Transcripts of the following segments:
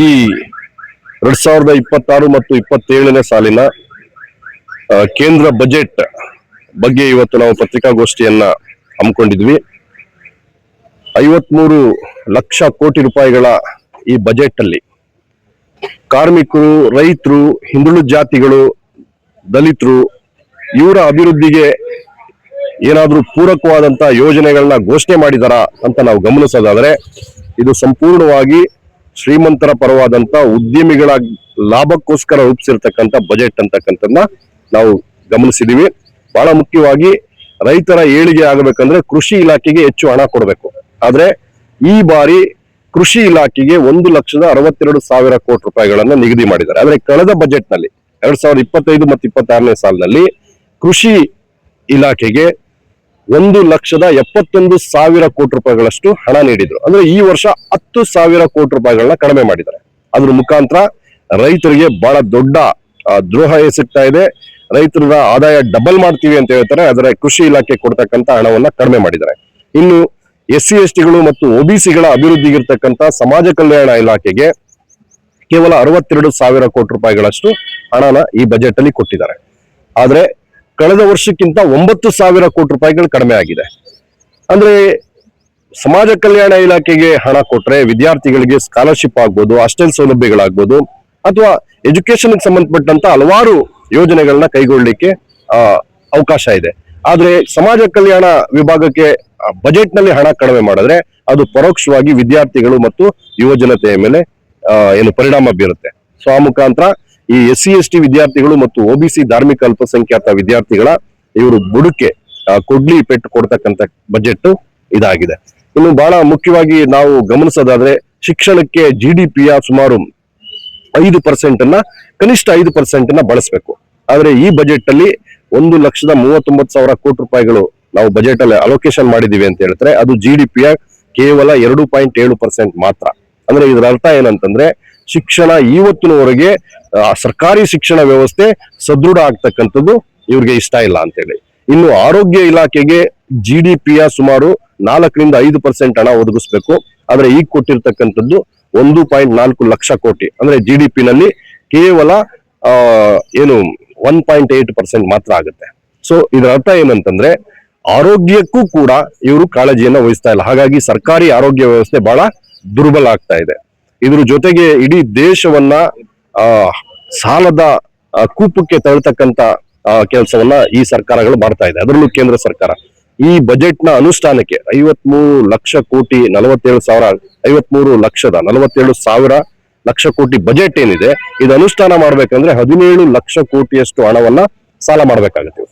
ಈ ಎರಡ್ ಸಾವಿರದ ಇಪ್ಪತ್ತಾರು ಮತ್ತು ಇಪ್ಪತ್ತೇಳನೇ ಸಾಲಿನ ಕೇಂದ್ರ ಬಜೆಟ್ ಬಗ್ಗೆ ಇವತ್ತು ನಾವು ಪತ್ರಿಕಾಗೋಷ್ಠಿಯನ್ನ ಹಮ್ಮಿಕೊಂಡಿದ್ವಿ. ಐವತ್ಮೂರು ಲಕ್ಷ ಕೋಟಿ ರೂಪಾಯಿಗಳ ಈ ಬಜೆಟ್ ಅಲ್ಲಿ ಕಾರ್ಮಿಕರು, ರೈತರು, ಹಿಂದುಳಿದ ಜಾತಿಗಳು, ದಲಿತರು ಇವರ ಅಭಿವೃದ್ಧಿಗೆ ಏನಾದರೂ ಪೂರಕವಾದಂತಹ ಯೋಜನೆಗಳನ್ನ ಘೋಷಣೆ ಮಾಡಿದಾರಾ ಅಂತ ನಾವು ಗಮನಿಸೋದಾದ್ರೆ, ಇದು ಸಂಪೂರ್ಣವಾಗಿ ಶ್ರೀಮಂತರ ಪರವಾದಂತ ಉದ್ಯಮಿಗಳ ಲಾಭಕ್ಕೋಸ್ಕರ ರೂಪಿಸಿರ್ತಕ್ಕಂಥ ಬಜೆಟ್ ಅಂತಕ್ಕಂಥದ್ದನ್ನ ನಾವು ಗಮನಿಸಿದೀವಿ. ಬಹಳ ಮುಖ್ಯವಾಗಿ ರೈತರ ಏಳಿಗೆ ಆಗಬೇಕಂದ್ರೆ ಕೃಷಿ ಇಲಾಖೆಗೆ ಹೆಚ್ಚು ಹಣ ಕೊಡಬೇಕು. ಆದ್ರೆ ಈ ಬಾರಿ ಕೃಷಿ ಇಲಾಖೆಗೆ ಒಂದು ಲಕ್ಷದ ಅರವತ್ತೆರಡು ಸಾವಿರ ಕೋಟಿ ರೂಪಾಯಿಗಳನ್ನ ನಿಗದಿ ಮಾಡಿದ್ದಾರೆ. ಆದ್ರೆ ಕಳೆದ ಬಜೆಟ್ನಲ್ಲಿ, ಎರಡ್ ಸಾವಿರದ ಇಪ್ಪತ್ತೈದು ಮತ್ತು ಇಪ್ಪತ್ತಾರನೇ ಸಾಲಿನಲ್ಲಿ ಕೃಷಿ ಇಲಾಖೆಗೆ ಒಂದು ಲಕ್ಷದ ಎಪ್ಪತ್ತೊಂದು ಸಾವಿರ ಕೋಟಿ ರೂಪಾಯಿಗಳಷ್ಟು ಹಣ ನೀಡಿದ್ರು. ಅಂದ್ರೆ ಈ ವರ್ಷ ಹತ್ತು ಸಾವಿರ ಕೋಟಿ ರೂಪಾಯಿಗಳನ್ನ ಕಡಿಮೆ ಮಾಡಿದ್ದಾರೆ. ಅದ್ರ ಮುಖಾಂತರ ರೈತರಿಗೆ ಬಹಳ ದೊಡ್ಡ ದ್ರೋಹ ಎಸಗ್ತಾ ಇದೆ. ರೈತರ ಆದಾಯ ಡಬಲ್ ಮಾಡ್ತೀವಿ ಅಂತ ಹೇಳ್ತಾರೆ. ಆದರೆ ಕೃಷಿ ಇಲಾಖೆ ಕೊಡ್ತಕ್ಕಂತ ಹಣವನ್ನ ಕಡಿಮೆ ಮಾಡಿದ್ದಾರೆ. ಇನ್ನು ಎಸ್ ಸಿ ಎಸ್ ಟಿಗಳು ಮತ್ತು ಒಬಿಸಿಗಳ ಅಭಿವೃದ್ಧಿಗಿರ್ತಕ್ಕಂಥ ಸಮಾಜ ಕಲ್ಯಾಣ ಇಲಾಖೆಗೆ ಕೇವಲ ಅರವತ್ತೆರಡು ಸಾವಿರ ಕೋಟಿ ರೂಪಾಯಿಗಳಷ್ಟು ಹಣನ ಈ ಬಜೆಟ್ ಅಲ್ಲಿ ಕೊಟ್ಟಿದ್ದಾರೆ. ಆದ್ರೆ ಕಳೆದ ವರ್ಷಕ್ಕಿಂತ ಒಂಬತ್ತು ಸಾವಿರ ಕೋಟಿ ರೂಪಾಯಿಗಳು ಕಡಿಮೆ ಆಗಿದೆ. ಅಂದ್ರೆ ಸಮಾಜ ಕಲ್ಯಾಣ ಇಲಾಖೆಗೆ ಹಣ ಕೊಟ್ರೆ ವಿದ್ಯಾರ್ಥಿಗಳಿಗೆ ಸ್ಕಾಲರ್ಶಿಪ್ ಆಗ್ಬೋದು ಹಾಸ್ಟೆಲ್ ಸೌಲಭ್ಯಗಳಾಗ್ಬೋದು, ಅಥವಾ ಎಜುಕೇಶನ್ ಸಂಬಂಧಪಟ್ಟಂತ ಹಲವಾರು ಯೋಜನೆಗಳನ್ನ ಕೈಗೊಳ್ಳಲಿಕ್ಕೆ ಅವಕಾಶ ಇದೆ. ಆದ್ರೆ ಸಮಾಜ ಕಲ್ಯಾಣ ವಿಭಾಗಕ್ಕೆ ಬಜೆಟ್ನಲ್ಲಿ ಹಣ ಕಡಿಮೆ ಮಾಡಿದ್ರೆ ಅದು ಪರೋಕ್ಷವಾಗಿ ವಿದ್ಯಾರ್ಥಿಗಳು ಮತ್ತು ಯುವಜನತೆಯ ಮೇಲೆ ಏನು ಪರಿಣಾಮ ಬೀರುತ್ತೆ. ಸೊ ಆ ಮುಖಾಂತರ ಈ ಎಸ್ ಸಿ ಎಸ್ ಟಿ ವಿದ್ಯಾರ್ಥಿಗಳು ಮತ್ತು ಒಬಿಸಿ ಧಾರ್ಮಿಕ ಅಲ್ಪಸಂಖ್ಯಾತ ವಿದ್ಯಾರ್ಥಿಗಳ ಇವರು ಬುಡಕ್ಕೆ ಕೊಡ್ಲಿ ಪೆಟ್ಟು ಕೊಡ್ತಕ್ಕಂತ ಬಜೆಟ್ ಇದಾಗಿದೆ. ಇನ್ನು ಬಹಳ ಮುಖ್ಯವಾಗಿ ನಾವು ಗಮನಿಸೋದಾದ್ರೆ ಶಿಕ್ಷಣಕ್ಕೆ ಜಿ ಡಿ ಪಿಯ ಸುಮಾರು ಐದು ಪರ್ಸೆಂಟ್ ಅನ್ನ, ಕನಿಷ್ಠ ಐದು ಪರ್ಸೆಂಟ್ ಅನ್ನ ಬಳಸಬೇಕು. ಆದ್ರೆ ಈ ಬಜೆಟ್ ಅಲ್ಲಿ ಒಂದು ಲಕ್ಷದ ಮೂವತ್ತೊಂಬತ್ತು ಸಾವಿರ ಕೋಟಿ ರೂಪಾಯಿಗಳು ನಾವು ಬಜೆಟ್ ಅಲ್ಲಿ ಅಲೋಕೇಶನ್ ಮಾಡಿದೀವಿ ಅಂತ ಹೇಳ್ತಾರೆ ಅದು ಜಿ ಡಿ ಪಿಯ ಕೇವಲ ಎರಡು ಪಾಯಿಂಟ್ ಏಳು ಪರ್ಸೆಂಟ್ ಮಾತ್ರ. ಅಂದ್ರೆ ಇದರ ಅರ್ಥ ಏನಂತಂದ್ರೆ ಶಿಕ್ಷಣ ಇವತ್ತಿನವರೆಗೆ ಸರ್ಕಾರಿ ಶಿಕ್ಷಣ ವ್ಯವಸ್ಥೆ ಸದೃಢ ಆಗ್ತಕ್ಕಂಥದ್ದು ಇವ್ರಿಗೆ ಇಷ್ಟ ಇಲ್ಲ ಅಂತೇಳಿ. ಇನ್ನು ಆರೋಗ್ಯ ಇಲಾಖೆಗೆ ಜಿ ಡಿ ಪಿಯ ಸುಮಾರು ನಾಲ್ಕರಿಂದ ಐದು ಪರ್ಸೆಂಟ್ ಹಣ ಒದಗಿಸ್ಬೇಕು. ಆದ್ರೆ ಈಗ ಕೊಟ್ಟಿರ್ತಕ್ಕಂಥದ್ದು ಒಂದು ಪಾಯಿಂಟ್ ನಾಲ್ಕು ಲಕ್ಷ ಕೋಟಿ. ಅಂದ್ರೆ ಜಿ ಡಿ ಪಿನಲ್ಲಿ ಕೇವಲ ಏನು ಒನ್ ಪಾಯಿಂಟ್ ಏಟ್ ಪರ್ಸೆಂಟ್ ಮಾತ್ರ ಆಗುತ್ತೆ. ಸೊ ಇದರ ಅರ್ಥ ಏನಂತಂದ್ರೆ ಆರೋಗ್ಯಕ್ಕೂ ಕೂಡ ಇವರು ಕಾಳಜಿಯನ್ನು ವಹಿಸ್ತಾ ಇಲ್ಲ. ಹಾಗಾಗಿ ಸರ್ಕಾರಿ ಆರೋಗ್ಯ ವ್ಯವಸ್ಥೆ ಬಹಳ ದುರ್ಬಲ ಆಗ್ತಾ ಇದೆ. ಇದ್ರ ಜೊತೆಗೆ ಇಡೀ ದೇಶವನ್ನ ಸಾಲದ ಆ, ಕೂಪಕ್ಕೆ ತಳ್ತಕ್ಕಂತ ಕೆಲಸವನ್ನ ಈ ಸರ್ಕಾರಗಳು ಮಾಡ್ತಾ ಇದೆ. ಅದರಲ್ಲೂ ಕೇಂದ್ರ ಸರ್ಕಾರ. ಈ ಬಜೆಟ್ನ ಅನುಷ್ಠಾನಕ್ಕೆ ಐವತ್ಮೂರು ಲಕ್ಷ ಕೋಟಿ ನಲವತ್ತೇಳು ಸಾವಿರ ಐವತ್ಮೂರು ಲಕ್ಷದ ನಲವತ್ತೇಳು ಸಾವಿರ ಲಕ್ಷ ಕೋಟಿ ಬಜೆಟ್ ಏನಿದೆ ಇದು ಅನುಷ್ಠಾನ ಮಾಡ್ಬೇಕಂದ್ರೆ ಹದಿನೇಳು ಲಕ್ಷ ಕೋಟಿಯಷ್ಟು ಹಣವನ್ನ ಸಾಲ ಮಾಡ್ಬೇಕಾಗತ್ತೆ.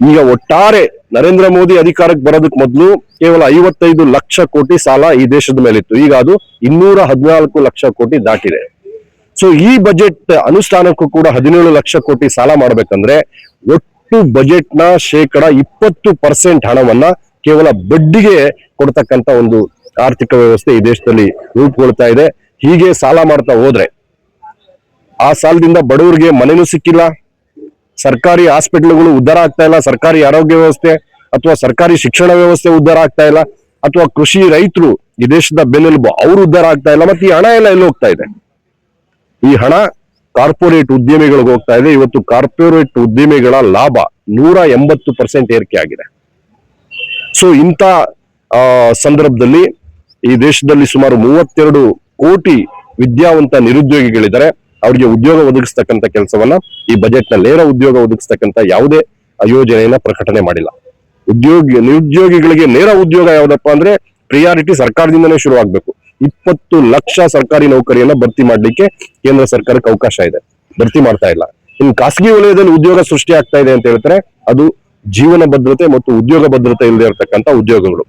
ಈಗ ಒಟ್ಟಾರೆ ನರೇಂದ್ರ ಮೋದಿ ಅಧಿಕಾರಕ್ಕೆ ಬರೋದಕ್ ಮೊದಲು ಕೇವಲ ಐವತ್ತೈದು ಲಕ್ಷ ಕೋಟಿ ಸಾಲ ಈ ದೇಶದ ಮೇಲಿತ್ತು. ಈಗ ಅದು ಇನ್ನೂರ ಹದಿನಾಲ್ಕು ಲಕ್ಷ ಕೋಟಿ ದಾಟಿದೆ. ಸೊ ಈ ಬಜೆಟ್ ಅನುಷ್ಠಾನಕ್ಕೂ ಕೂಡ ಹದಿನೇಳು ಲಕ್ಷ ಕೋಟಿ ಸಾಲ ಮಾಡಬೇಕಂದ್ರೆ ಒಟ್ಟು ಬಜೆಟ್ನ ಶೇಕಡ ಇಪ್ಪತ್ತು ಪರ್ಸೆಂಟ್ ಹಣವನ್ನ ಕೇವಲ ಬಡ್ಡಿಗೆ ಕೊಡ್ತಕ್ಕಂತ ಒಂದು ಆರ್ಥಿಕ ವ್ಯವಸ್ಥೆ ಈ ದೇಶದಲ್ಲಿ ರೂಪುಗೊಳ್ತಾ ಇದೆ. ಹೀಗೆ ಸಾಲ ಮಾಡ್ತಾ ಹೋದ್ರೆ ಆ ಸಾಲದಿಂದ ಬಡವರಿಗೆ ಮನೆನೂ ಸಿಕ್ಕಿಲ್ಲ, ಸರ್ಕಾರಿ ಹಾಸ್ಪಿಟಲ್ಗಳು ಉದ್ಧಾರ ಆಗ್ತಾ ಇಲ್ಲ, ಸರ್ಕಾರಿ ಆರೋಗ್ಯ ವ್ಯವಸ್ಥೆ ಅಥವಾ ಸರ್ಕಾರಿ ಶಿಕ್ಷಣ ವ್ಯವಸ್ಥೆ ಉದ್ಧಾರ ಆಗ್ತಾ ಇಲ್ಲ, ಅಥವಾ ಕೃಷಿ ರೈತರು ಈ ದೇಶದ ಬೆನ್ನೆಲುಬು ಅವರು ಉದ್ಧಾರ ಆಗ್ತಾ ಇಲ್ಲ, ಮತ್ತೆ ಈ ಹಣ ಎಲ್ಲ ಎಲ್ಲಿ ಹೋಗ್ತಾ ಇದೆ? ಈ ಹಣ ಕಾರ್ಪೊರೇಟ್ ಉದ್ಯಮಿಗಳಿಗೆ ಹೋಗ್ತಾ ಇದೆ. ಇವತ್ತು ಕಾರ್ಪೊರೇಟ್ ಉದ್ಯಮಿಗಳ ಲಾಭ ನೂರ ಎಂಬತ್ತು ಪರ್ಸೆಂಟ್ ಏರಿಕೆ ಆಗಿದೆ. ಸೊ ಇಂಥ ಸಂದರ್ಭದಲ್ಲಿ ಈ ದೇಶದಲ್ಲಿ ಸುಮಾರು ಮೂವತ್ತೆರಡು ಕೋಟಿ ವಿದ್ಯಾವಂತ ನಿರುದ್ಯೋಗಿಗಳಿದ್ದಾರೆ. ಅವರಿಗೆ ಉದ್ಯೋಗ ಒದಗಿಸ್ತಕ್ಕಂಥ ಕೆಲಸವನ್ನ ಈ ಬಜೆಟ್ನ ನೇರ ಉದ್ಯೋಗ ಒದಗಿಸ್ತಕ್ಕಂಥ ಯಾವುದೇ ಯೋಜನೆಯನ್ನ ಪ್ರಕಟಣೆ ಮಾಡಿಲ್ಲ. ಉದ್ಯೋಗಿ, ನಿರುದ್ಯೋಗಿಗಳಿಗೆ ನೇರ ಉದ್ಯೋಗ ಯಾವ್ದಪ್ಪ ಅಂದ್ರೆ ಪ್ರಿಯಾರಿಟಿ ಸರ್ಕಾರದಿಂದನೇ ಶುರು ಆಗ್ಬೇಕು ಇಪ್ಪತ್ತು ಲಕ್ಷ ಸರ್ಕಾರಿ ನೌಕರಿಯನ್ನ ಭರ್ತಿ ಮಾಡ್ಲಿಕ್ಕೆ ಕೇಂದ್ರ ಸರ್ಕಾರಕ್ಕೆ ಅವಕಾಶ ಇದೆ. ಭರ್ತಿ ಮಾಡ್ತಾ ಇಲ್ಲ. ಇನ್ ಖಾಸಗಿ ವಲಯದಲ್ಲಿ ಉದ್ಯೋಗ ಸೃಷ್ಟಿ ಆಗ್ತಾ ಇದೆ ಅಂತ ಹೇಳ್ತಾರೆ. ಅದು ಜೀವನ ಭದ್ರತೆ ಮತ್ತು ಉದ್ಯೋಗ ಭದ್ರತೆ ಇಲ್ಲದೆ ಇರತಕ್ಕಂತ ಉದ್ಯೋಗಗಳು.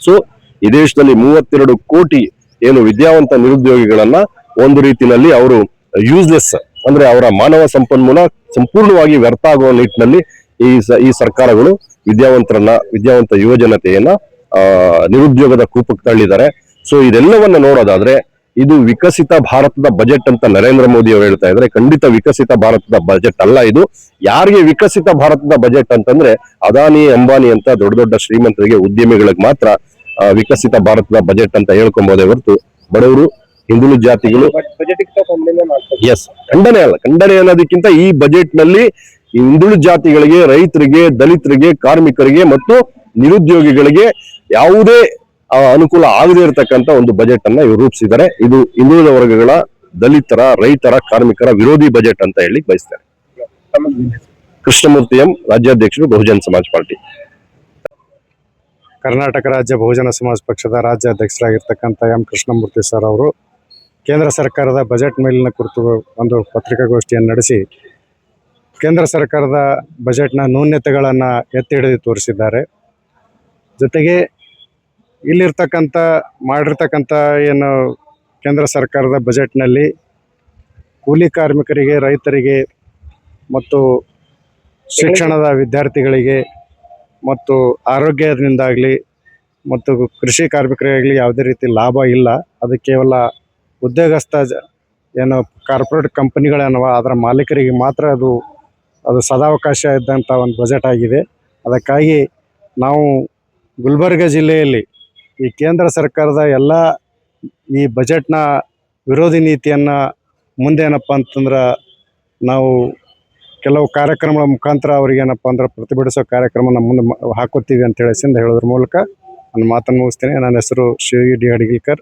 ಸೊ ಈ ದೇಶದಲ್ಲಿ ಮೂವತ್ತೆರಡು ಕೋಟಿ ಏನು ವಿದ್ಯಾವಂತ ನಿರುದ್ಯೋಗಿಗಳನ್ನ ಒಂದು ರೀತಿಯಲ್ಲಿ ಅವರು ಯೂಸ್ಲೆಸ್ ಅಂದ್ರೆ ಅವರ ಮಾನವ ಸಂಪನ್ಮೂಲ ಸಂಪೂರ್ಣವಾಗಿ ವ್ಯರ್ಥ ಆಗುವ ನಿಟ್ಟಿನಲ್ಲಿ ಈ ಈ ಸರ್ಕಾರಗಳು ವಿದ್ಯಾವಂತರನ್ನ, ವಿದ್ಯಾವಂತ ಯುವ ಜನತೆಯನ್ನ ನಿರುದ್ಯೋಗದ ಕೂಪಕ್ಕೆ ತಳ್ಳಿದ್ದಾರೆ. ಸೊ ಇದೆಲ್ಲವನ್ನ ನೋಡೋದಾದ್ರೆ ಇದು ವಿಕಸಿತ ಭಾರತದ ಬಜೆಟ್ ಅಂತ ನರೇಂದ್ರ ಮೋದಿ ಅವರು ಹೇಳ್ತಾ ಇದ್ರೆ ಖಂಡಿತ ವಿಕಸಿತ ಭಾರತದ ಬಜೆಟ್ ಅಲ್ಲ ಇದು. ಯಾರಿಗೆ ವಿಕಸಿತ ಭಾರತದ ಬಜೆಟ್ ಅಂತಂದ್ರೆ ಅದಾನಿ ಅಂಬಾನಿ ಅಂತ ದೊಡ್ಡ ದೊಡ್ಡ ಶ್ರೀಮಂತರಿಗೆ ಉದ್ಯಮಿಗಳಿಗೆ ಮಾತ್ರ ವಿಕಸಿತ ಭಾರತದ ಬಜೆಟ್ ಅಂತ ಹೇಳ್ಕೊಬೋದೇ ಹೊರತು ಬಡವರು ಹಿಂದುಳಿದ ಜಾತಿಗಳು. ಎಸ್ ಖಂಡನೆ ಅಲ್ಲ. ಖಂಡನೆ ಅನ್ನೋದಕ್ಕಿಂತ ಈ ಬಜೆಟ್ನಲ್ಲಿ ಹಿಂದುಳಿದ ಜಾತಿಗಳಿಗೆ ರೈತರಿಗೆ ದಲಿತರಿಗೆ ಕಾರ್ಮಿಕರಿಗೆ ಮತ್ತು ನಿರುದ್ಯೋಗಿಗಳಿಗೆ ಯಾವುದೇ ಅನುಕೂಲ ಆಗದೇ ಇರತಕ್ಕಂತ ಒಂದು ಬಜೆಟ್ ಅನ್ನ ಇವರು ರೂಪಿಸಿದ್ದಾರೆ. ಇದು ಹಿಂದುಳಿದ ವರ್ಗಗಳ ದಲಿತರ, ರೈತರ, ಕಾರ್ಮಿಕರ ವಿರೋಧಿ ಬಜೆಟ್ ಅಂತ ಹೇಳಿ ಬಯಸ್ತಾರೆ. ಕೃಷ್ಣಮೂರ್ತಿ ಎಂ, ರಾಜ್ಯಾಧ್ಯಕ್ಷರು ಬಹುಜನ ಸಮಾಜ್ ಪಾರ್ಟಿ. ಕರ್ನಾಟಕ ರಾಜ್ಯ ಬಹುಜನ ಸಮಾಜ ಪಕ್ಷದ ರಾಜ್ಯಾಧ್ಯಕ್ಷರಾಗಿರ್ತಕ್ಕಂಥ ಎಂ ಕೃಷ್ಣಮೂರ್ತಿ ಸರ್ ಅವರು ಕೇಂದ್ರ ಸರ್ಕಾರದ ಬಜೆಟ್ ಮೇಲಿನ ಕುರಿತು ಒಂದು ಪತ್ರಿಕಾಗೋಷ್ಠಿಯನ್ನು ನಡೆಸಿ ಕೇಂದ್ರ ಸರ್ಕಾರದ ಬಜೆಟ್ನ ನ್ಯೂನ್ಯತೆಗಳನ್ನು ಎತ್ತಿ ಹಿಡಿದು ತೋರಿಸಿದ್ದಾರೆ. ಜೊತೆಗೆ ಇಲ್ಲಿರ್ತಕ್ಕಂಥ, ಮಾಡಿರ್ತಕ್ಕಂಥ ಏನು ಕೇಂದ್ರ ಸರ್ಕಾರದ ಬಜೆಟ್ನಲ್ಲಿ ಕೂಲಿ ಕಾರ್ಮಿಕರಿಗೆ, ರೈತರಿಗೆ ಮತ್ತು ಶಿಕ್ಷಣದ ವಿದ್ಯಾರ್ಥಿಗಳಿಗೆ ಮತ್ತು ಆರೋಗ್ಯದಿಂದಾಗಲಿ ಮತ್ತು ಕೃಷಿ ಕಾರ್ಮಿಕರಿಗಾಗಲಿ ಯಾವುದೇ ರೀತಿ ಲಾಭ ಇಲ್ಲ. ಅದು ಕೇವಲ ಉದ್ಯೋಗಸ್ಥ ಏನು ಕಾರ್ಪೊರೇಟ್ ಕಂಪನಿಗಳೇನವ, ಅದರ ಮಾಲೀಕರಿಗೆ ಮಾತ್ರ ಅದು ಅದು ಸದಾವಕಾಶ ಇದ್ದಂಥ ಒಂದು ಬಜೆಟ್ ಆಗಿದೆ. ಅದಕ್ಕಾಗಿ ನಾವು ಗುಲ್ಬರ್ಗ ಜಿಲ್ಲೆಯಲ್ಲಿ ಈ ಕೇಂದ್ರ ಸರ್ಕಾರದ ಎಲ್ಲ ಈ ಬಜೆಟ್ನ ವಿರೋಧಿ ನೀತಿಯನ್ನು ಮುಂದೆ ಏನಪ್ಪ ಅಂತಂದ್ರೆ ನಾವು ಕೆಲವು ಕಾರ್ಯಕ್ರಮಗಳ ಮುಖಾಂತರ ಅವ್ರಿಗೆ ಏನಪ್ಪ ಅಂದ್ರೆ ಪ್ರತಿಭಟಿಸೋ ಕಾರ್ಯಕ್ರಮ ನಮ್ಮ ಮುಂದೆ ಹಾಕೋತೀವಿ ಅಂತ ಹೇಳಿ ಸಿಂದ ಹೇಳೋದ್ರ ಮೂಲಕ ನನ್ನ ಮಾತನ್ನು ಮುಗಿಸ್ತೀನಿ. ನನ್ನ ಹೆಸರು ಶಿವ ಡಿ. ಅಡಿಗೇಕರ್,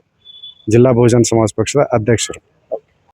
ಜಿಲ್ಲಾ ಬಹುಜನ ಸಮಾಜ ಪಕ್ಷದ ಅಧ್ಯಕ್ಷರು.